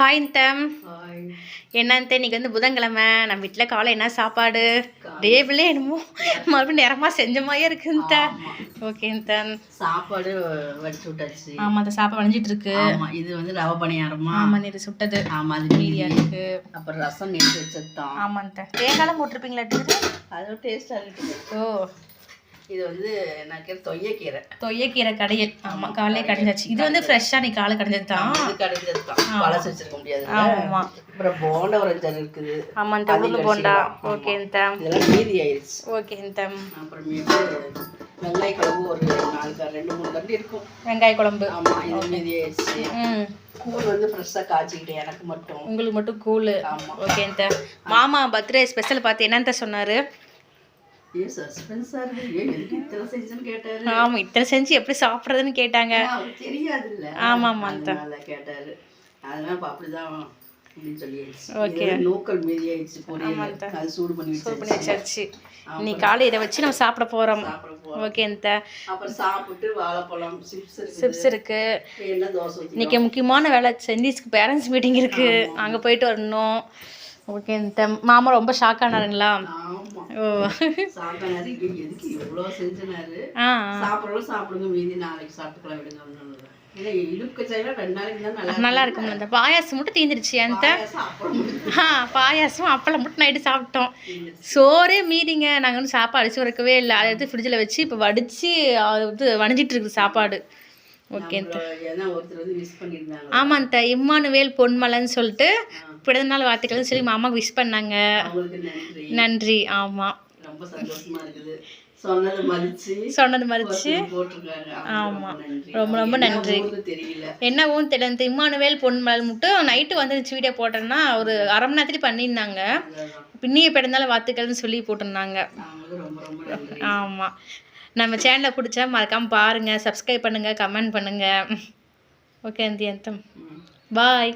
Hi தம் என்னன்ட்டு இன்னைக்கு வந்து புதன்கிழமை. நம்ம வீட்டில் காலை என்ன சாப்பாடு? டேபிளே என்னமோ மறுபடியும் நேரமாக செஞ்ச மாதிரியே இருக்குன்ட்ட ஓகே தன் சாப்பாடு வடிச்சு விட்டாச்சு. ஆமாம் அந்த சாப்பாடு வளைஞ்சிட்டு இருக்கு. இது வந்து ரவை பணியாரமா? ஆமாம் இது சுட்டது. ஆமா அது மீதியா இருக்கு. அப்புறம் ரசம் நேற்று வச்சதுதான். ஆமாம் தேங்காய்லாம் போட்டிருப்பீங்களா டீரு அது டேஸ்டா இருக்குது. ஓ. இது வந்து நான் கீரை தொய்யக்கீரை. தொய்யக்கீரை கடையல். ஆமாம் காலையிலே கடைஞ்சாச்சு. இது வந்து ஃப்ரெஷ்ஷாக நீ காலை கடைஞ்சது தான் இது கடைஞ்சது தான் பழசு வச்சிருக்க முடியாது ஆமாம் அப்புறம் போண்டா ஒரு அஞ்சாறு இருக்குது. ஆமாம் உருளை போண்டா. ஓகே தம். இதெல்லாம் மீதி ஆயிடுச்சு. ஓகே தம். அப்புறமேட்டு வெங்காய குழம்பு ஒரு நாலு ரெண்டு மூணு கண்டு இருக்கும். வெங்காய குழம்பு. ஆமா இது மீதி ஆயிடுச்சு. ம். கூழ் வந்து ஃப்ரெஷ்ஷாக காய்ச்சிக்கிட்டேன் எனக்கு மட்டும். உங்களுக்கு மட்டும் கூலு ஆமா. ஓகே மாமா பர்த்டே ஸ்பெஷல் பார்த்து என்னத்த சொன்னாரு? ஆமா இத்தனை செஞ்சு எப்படி சாப்பிட்றதுன்னு கேட்டாங்க. தெரியாதுல்ல. ஆமா, ஆமா, கேட்டாரு. அதனால அப்படிதான் இன்னைக்கு காலை இதை வச்சு நம்ம சாப்பிட போறோம். ஓகே அப்புறம் சாப்பிட்டு வாழைப்பழம் சிப்ஸ் இருக்கு. இன்னைக்கு முக்கியமான வேலை சென்னிஸ்க்கு பேரண்ட்ஸ் மீட்டிங் இருக்கு. அங்க போயிட்டு வரணும். ஓகே மாமா ரொம்ப ஷாக் ஆனாருங்களா? ஓ. எதுக்கு இவ்வளோ செஞ்சுனாரு? சாப்பிடுங்க மீதி நாளைக்கு சாப்பிட்டுக்கலாம் விடுங்க நல்லா இருக்கும் அந்த பாயாசம் மட்டும் தீந்துருச்சு அந்த பாயாசம். ஆ அப்பளம் மட்டும் நைட்டு சாப்பிட்டோம். சோறே மீறிங்க நாங்கள் வந்து சாப்பாடு அடிச்சு வைக்கவே இல்லை. அதை எடுத்து ஃப்ரிட்ஜில் வச்சு இப்போ வடித்து அது வந்து வணிஞ்சிட்டு இருக்குது சாப்பாடு. ஓகே ஆமாம் த இம்மானுவேல் பொன்மலைன்னு சொல்லிட்டு பிறந்த நாள் வாழ்த்துக்கள்னு சொல்லி மாமாவுக்கு விஷ் பண்ணாங்க. நன்றி. ஆமாம் ரொம்ப சந்தோஷமா இருக்குது. சொன்னதை மதிச்சு அவங்களுக்கு ரொம்ப ரொம்ப நன்றி. என்னவும் தெரியல. இம்மானுவேல் பொன்மலர் மட்டும் நைட்டு வந்துருச்சு வீடியோ போட்டோன்னா ஒரு அரை மணி நேரத்துலேயே பண்ணியிருந்தாங்க. பின்னிய பிறந்தாலும் வாழ்த்துக்கள்னு சொல்லி போட்டிருந்தாங்க. ஆமாம் நம்ம சேனலை பிடிச்சா மறக்காமல் பாருங்கள் சப்ஸ்கிரைப் பண்ணுங்கள் கமெண்ட் பண்ணுங்கள் ஓகே அந்தி அந்தம். பாய்.